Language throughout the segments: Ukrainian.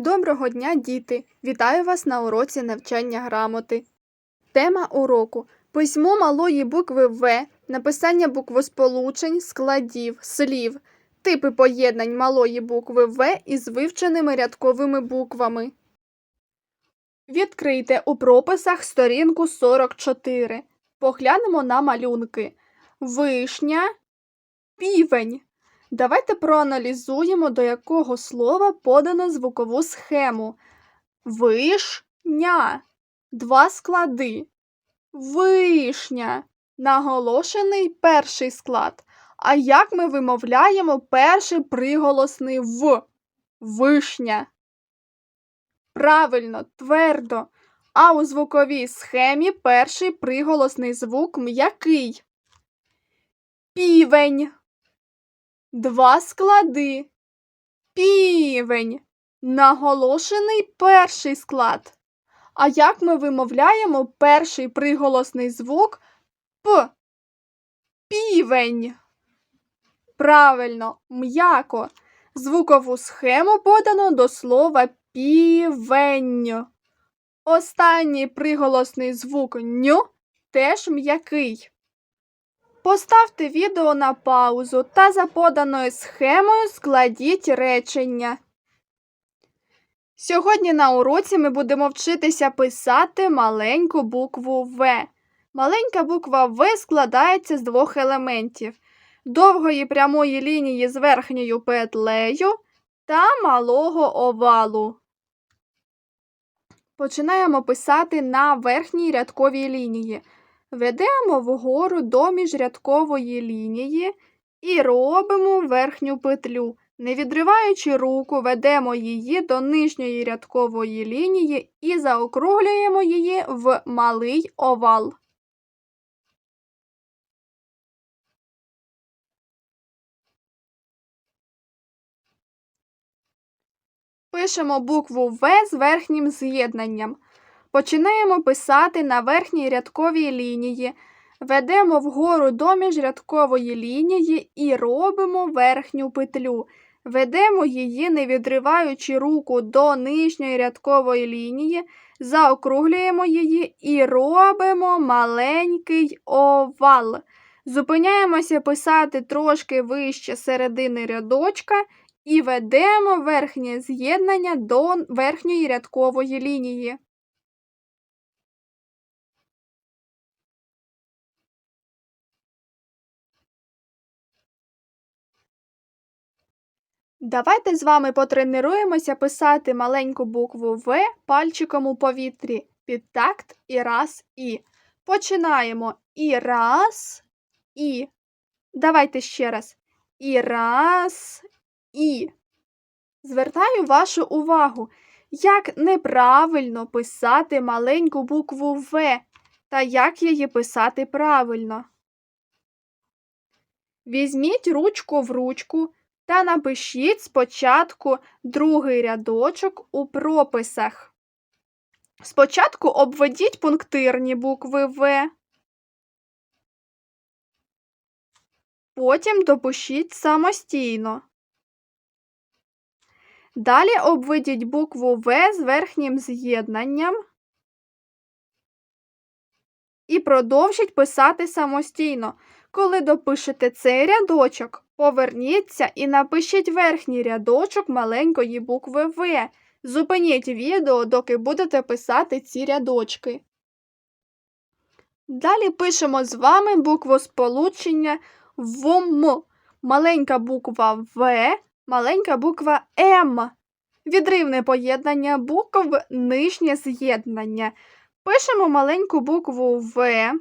Доброго дня, діти! Вітаю вас на уроці навчання грамоти. Тема уроку письмо малої букви В, написання буквосполучень, складів, слів, типи поєднань малої букви В із вивченими рядковими буквами. Відкрийте у прописах сторінку 44. Поглянемо на малюнки. Вишня, півень. Давайте проаналізуємо, до якого слова подано звукову схему. Вишня. Два склади. Вишня. Наголошений перший склад. А як ми вимовляємо перший приголосний в? Вишня. Правильно, твердо. А у звуковій схемі перший приголосний звук м'який. Півень. Два склади. Півень. Наголошений перший склад. А як ми вимовляємо перший приголосний звук П? Півень. Правильно, м'яко. Звукову схему подано до слова півень. Останній приголосний звук ню теж м'який. Поставте відео на паузу та за поданою схемою складіть речення. Сьогодні на уроці ми будемо вчитися писати маленьку букву В. Маленька буква В складається з двох елементів: довгої прямої лінії з верхньою петлею та малого овалу. Починаємо писати на верхній рядковій лінії. Ведемо вгору до міжрядкової лінії і робимо верхню петлю. Не відриваючи руку, ведемо її до нижньої рядкової лінії і заокруглюємо її в малий овал. Пишемо букву В з верхнім з'єднанням. Починаємо писати на верхній рядковій лінії, ведемо вгору до міжрядкової лінії і робимо верхню петлю. Ведемо її, не відриваючи руку до нижньої рядкової лінії, заокруглюємо її і робимо маленький овал. Зупиняємося писати трошки вище середини рядочка і ведемо верхнє з'єднання до верхньої рядкової лінії. Давайте з вами потренуємося писати маленьку букву В пальчиком у повітрі під такт і раз і. Починаємо і раз і. Давайте ще раз. І раз і. Звертаю вашу увагу, як неправильно писати маленьку букву В та як її писати правильно. Візьміть ручку в ручку та напишіть спочатку другий рядочок у прописах. Спочатку обведіть пунктирні букви В, потім допишіть самостійно. Далі обведіть букву В з верхнім з'єднанням і продовжіть писати самостійно. Коли допишете цей рядочок, поверніться і напишіть верхній рядочок маленької букви В. Зупиніть відео, доки будете писати ці рядочки. Далі пишемо з вами буквосполучення ВМ. Маленька буква В, маленька буква М. Відривне поєднання букв нижнє з'єднання. Пишемо маленьку букву В.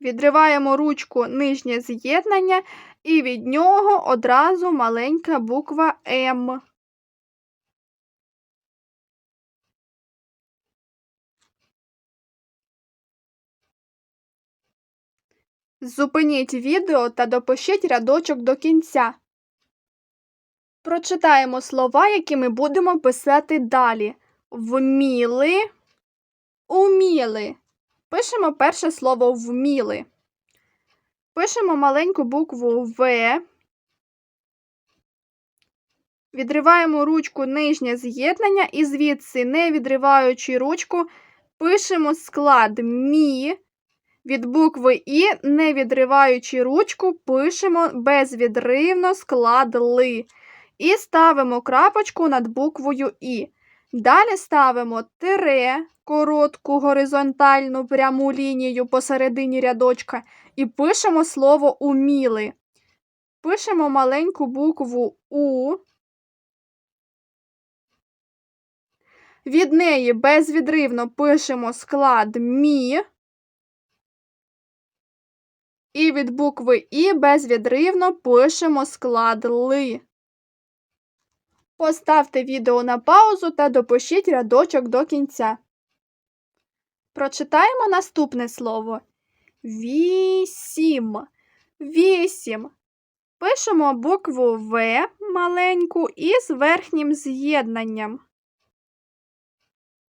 Відриваємо ручку нижнє з'єднання і від нього одразу маленька буква М. Зупиніть відео та допишіть рядочок до кінця. Прочитаємо слова, які ми будемо писати далі. Вміли, уміли. Пишемо перше слово вміли. Пишемо маленьку букву В. Відриваємо ручку нижнє з'єднання і звідси, не відриваючи ручку, пишемо склад мі. Від букви І, не відриваючи ручку, пишемо безвідривно склад ли. І ставимо крапочку над буквою І. Далі ставимо тире, коротку горизонтальну пряму лінію посередині рядочка і пишемо слово уміли. Пишемо маленьку букву У. Від неї безвідривно пишемо склад мі. І від букви І безвідривно пишемо склад ли. Поставте відео на паузу та допишіть рядочок до кінця. Прочитаємо наступне слово. Вісім. Вісім. Пишемо букву В маленьку із верхнім з'єднанням.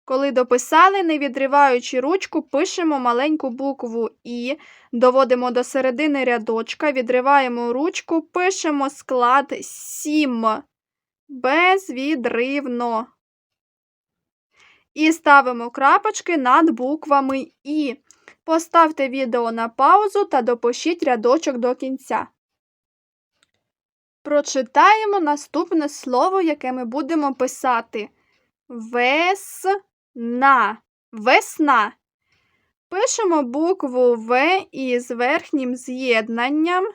Коли дописали, не відриваючи ручку, пишемо маленьку букву І, доводимо до середини рядочка, відриваємо ручку, пишемо склад 7. Безвідривно. І ставимо крапочки над буквами І. Поставте відео на паузу та допишіть рядочок до кінця. Прочитаємо наступне слово, яке ми будемо писати. Весна. Весна. Пишемо букву В із верхнім з'єднанням.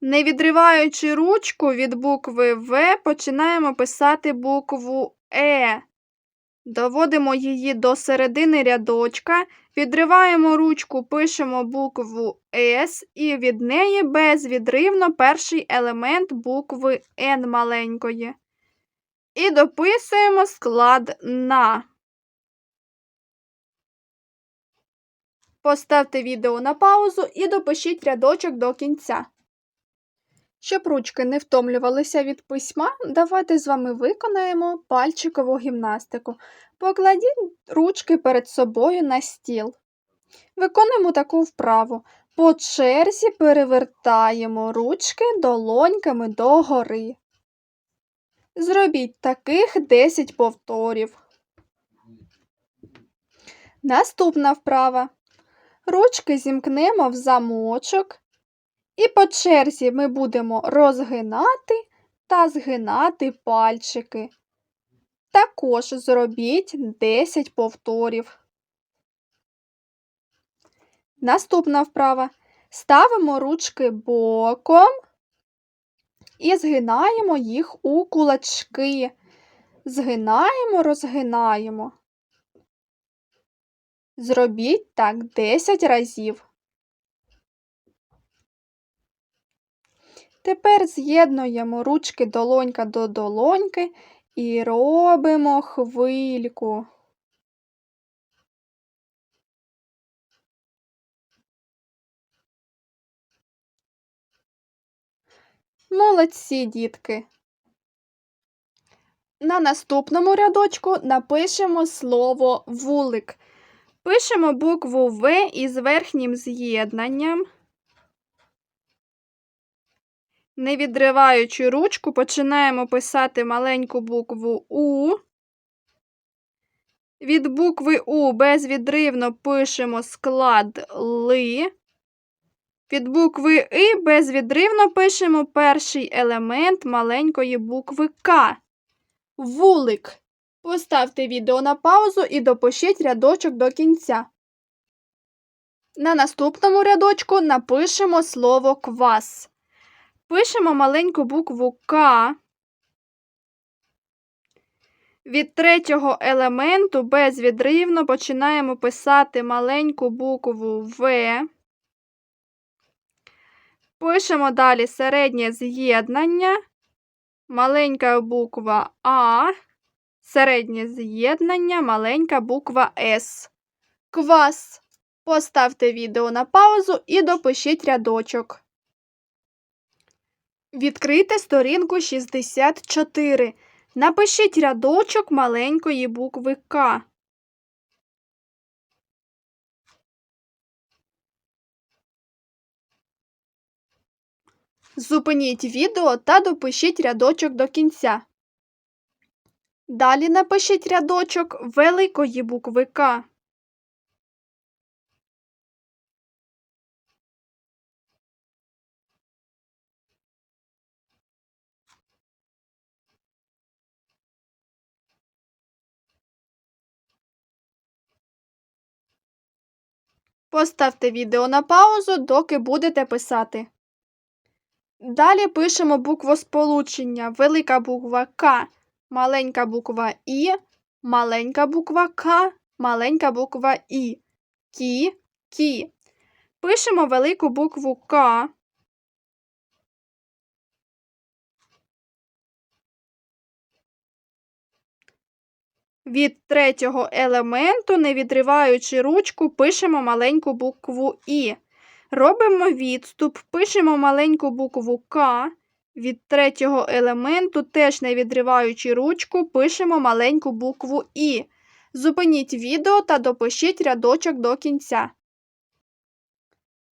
Не відриваючи ручку від букви В, починаємо писати букву Е. Доводимо її до середини рядочка, відриваємо ручку, пишемо букву С і від неї безвідривно перший елемент букви Н маленької. І дописуємо склад на. Поставте відео на паузу і допишіть рядочок до кінця. Щоб ручки не втомлювалися від письма, давайте з вами виконаємо пальчикову гімнастику. Покладіть ручки перед собою на стіл. Виконуємо таку вправу. По черзі перевертаємо ручки долоньками догори. Зробіть таких 10 повторів. Наступна вправа. Ручки зімкнемо в замочок. І по черзі ми будемо розгинати та згинати пальчики. Також зробіть 10 повторів. Наступна вправа. Ставимо ручки боком і згинаємо їх у кулачки. Згинаємо, розгинаємо. Зробіть так 10 разів. Тепер з'єднуємо ручки долонька до долоньки і робимо хвильку. Молодці, дітки. На наступному рядочку напишемо слово вулик. Пишемо букву В із верхнім з'єднанням. Не відриваючи ручку, починаємо писати маленьку букву У. Від букви У безвідривно пишемо склад Ли. Від букви И безвідривно пишемо перший елемент маленької букви К. Вулик. Поставте відео на паузу і допишіть рядочок до кінця. На наступному рядочку напишемо слово квас. Пишемо маленьку букву К. Від третього елементу безвідривно починаємо писати маленьку букву В. Пишемо далі середнє з'єднання, маленька буква А, середнє з'єднання, маленька буква С. Квас. Поставте відео на паузу і допишіть рядочок. Відкрийте сторінку 64. Напишіть рядочок маленької букви К. Зупиніть відео та допишіть рядочок до кінця. Далі напишіть рядочок великої букви К. Поставте відео на паузу, доки будете писати. Далі пишемо буквосполучення. Велика буква К, маленька буква І, маленька буква К, маленька буква І. Кі, кі. Пишемо велику букву К. Від третього елементу, не відриваючи ручку, пишемо маленьку букву І. Робимо відступ, пишемо маленьку букву К. Від третього елементу, теж не відриваючи ручку, пишемо маленьку букву І. Зупиніть відео та допишіть рядочок до кінця.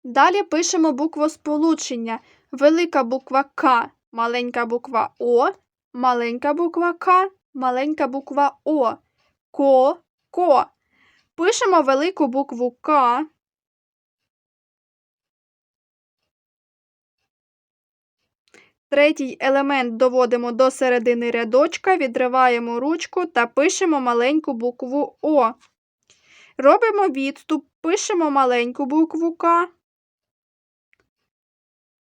Далі пишемо буквосполучення. Велика буква К, маленька буква О, маленька буква К, маленька буква О. Ко, ко. Пишемо велику букву К. Третій елемент доводимо до середини рядочка, відриваємо ручку та пишемо маленьку букву О. Робимо відступ, пишемо маленьку букву К.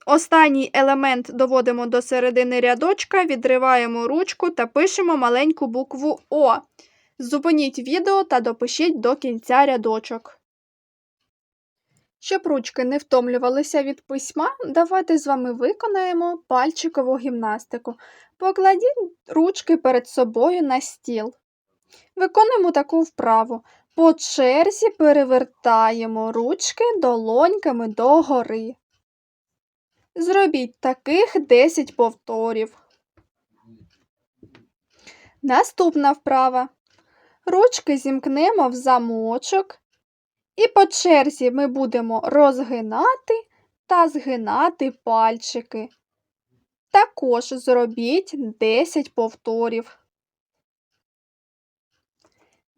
Останній елемент доводимо до середини рядочка, відриваємо ручку та пишемо маленьку букву О. Зупиніть відео та допишіть до кінця рядочок. Щоб ручки не втомлювалися від письма, давайте з вами виконаємо пальчикову гімнастику. Покладіть ручки перед собою на стіл. Виконуємо таку вправу. По черзі перевертаємо ручки долоньками догори. Зробіть таких 10 повторів. Наступна вправа. Ручки зімкнемо в замочок. І по черзі ми будемо розгинати та згинати пальчики. Також зробіть 10 повторів.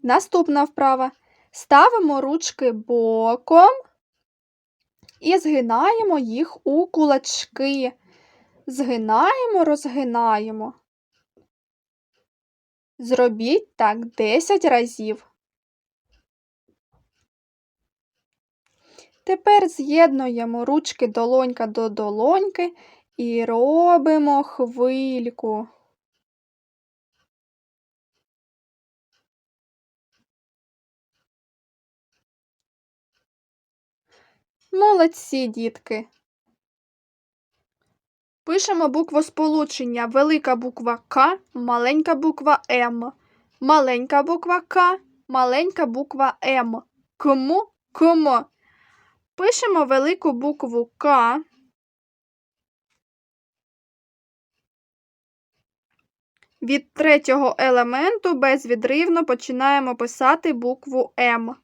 Наступна вправа. Ставимо ручки боком і згинаємо їх у кулачки. Згинаємо, розгинаємо. Зробіть так 10 разів. Тепер з'єднуємо ручки долонька до долоньки і робимо хвильку. Молодці, дітки. Пишемо буквосполучення велика буква К, маленька буква М, маленька буква К, маленька буква М. Кому? Кому? Пишемо велику букву К. Від третього елементу безвідривно починаємо писати букву М.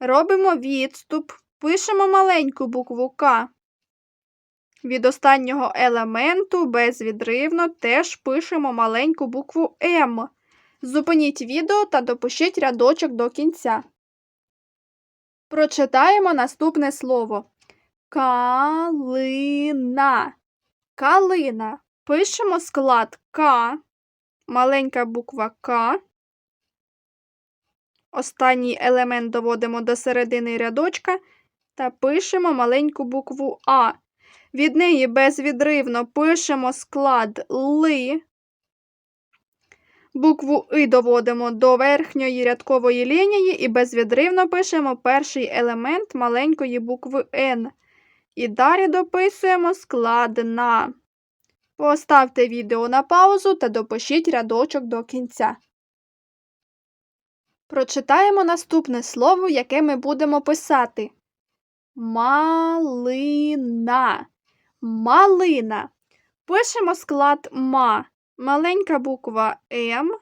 Робимо відступ, пишемо маленьку букву К. Від останнього елементу безвідривно теж пишемо маленьку букву М. Зупиніть відео та допишіть рядочок до кінця. Прочитаємо наступне слово. Калина. Калина. Пишемо склад К, маленька буква К. Останній елемент доводимо до середини рядочка та пишемо маленьку букву А. Від неї безвідривно пишемо склад Ли. Букву И доводимо до верхньої рядкової лінії і безвідривно пишемо перший елемент маленької букви Н. І далі дописуємо склад на. Поставте відео на паузу та допишіть рядочок до кінця. Прочитаємо наступне слово, яке ми будемо писати. Малина. Малина. Пишемо склад ма. Маленька буква М.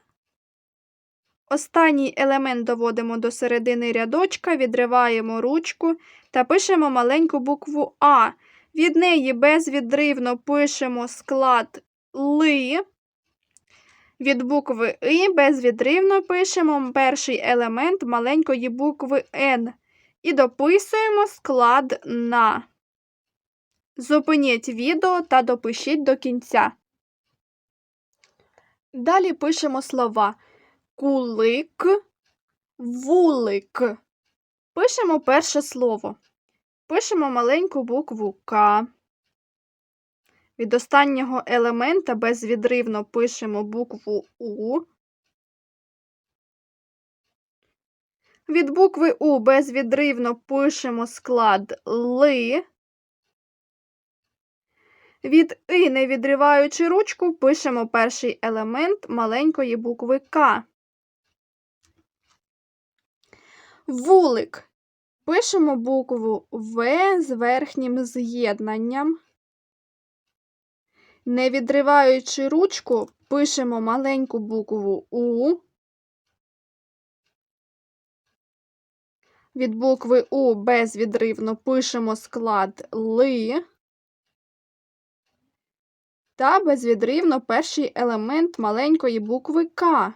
Останній елемент доводимо до середини рядочка, відриваємо ручку та пишемо маленьку букву А. Від неї безвідривно пишемо склад ли. Від букви И безвідривно пишемо перший елемент маленької букви Н і дописуємо склад на. Зупиніть відео та допишіть до кінця. Далі пишемо слова кулик, вулик. Пишемо перше слово. Пишемо маленьку букву К. Від останнього елемента безвідривно пишемо букву У. Від букви У безвідривно пишемо склад Ли. Від И, не відриваючи ручку, пишемо перший елемент маленької букви К. Вулик. Пишемо букву В з верхнім з'єднанням. Не відриваючи ручку, пишемо маленьку букву У. Від букви У безвідривно пишемо склад Ли. Та безвідривно перший елемент маленької букви К.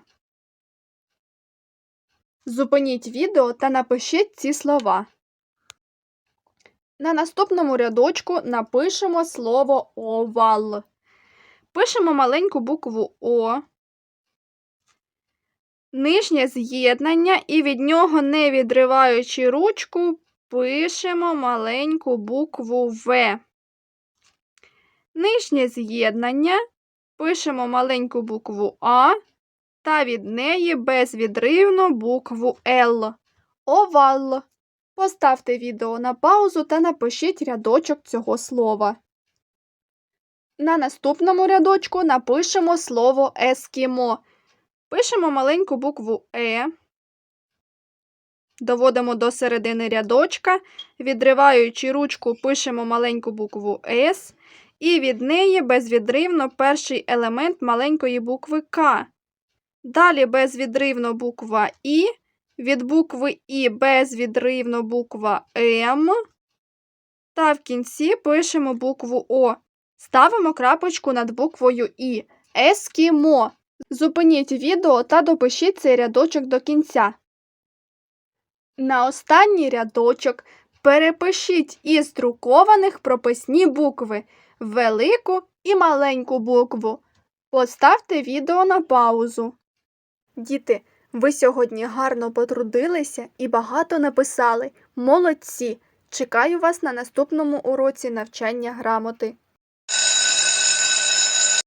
Зупиніть відео та напишіть ці слова. На наступному рядочку напишемо слово овал. Пишемо маленьку букву О, нижнє з'єднання і від нього, не відриваючи ручку, пишемо маленьку букву В. Нижнє з'єднання пишемо маленьку букву А та від неї безвідривно букву Л. Овал. Поставте відео на паузу та напишіть рядочок цього слова. На наступному рядочку напишемо слово ескімо. Пишемо маленьку букву Е. Доводимо до середини рядочка. Відриваючи ручку, пишемо маленьку букву С. І від неї безвідривно перший елемент маленької букви К. Далі безвідривно буква І. Від букви І безвідривно буква М. Та в кінці пишемо букву О. Ставимо крапочку над буквою І. Ескімо. Зупиніть відео та допишіть цей рядочок до кінця. На останній рядочок перепишіть із друкованих прописні букви велику і маленьку букву. Поставте відео на паузу. Діти, ви сьогодні гарно потрудилися і багато написали. Молодці! Чекаю вас на наступному уроці навчання грамоти.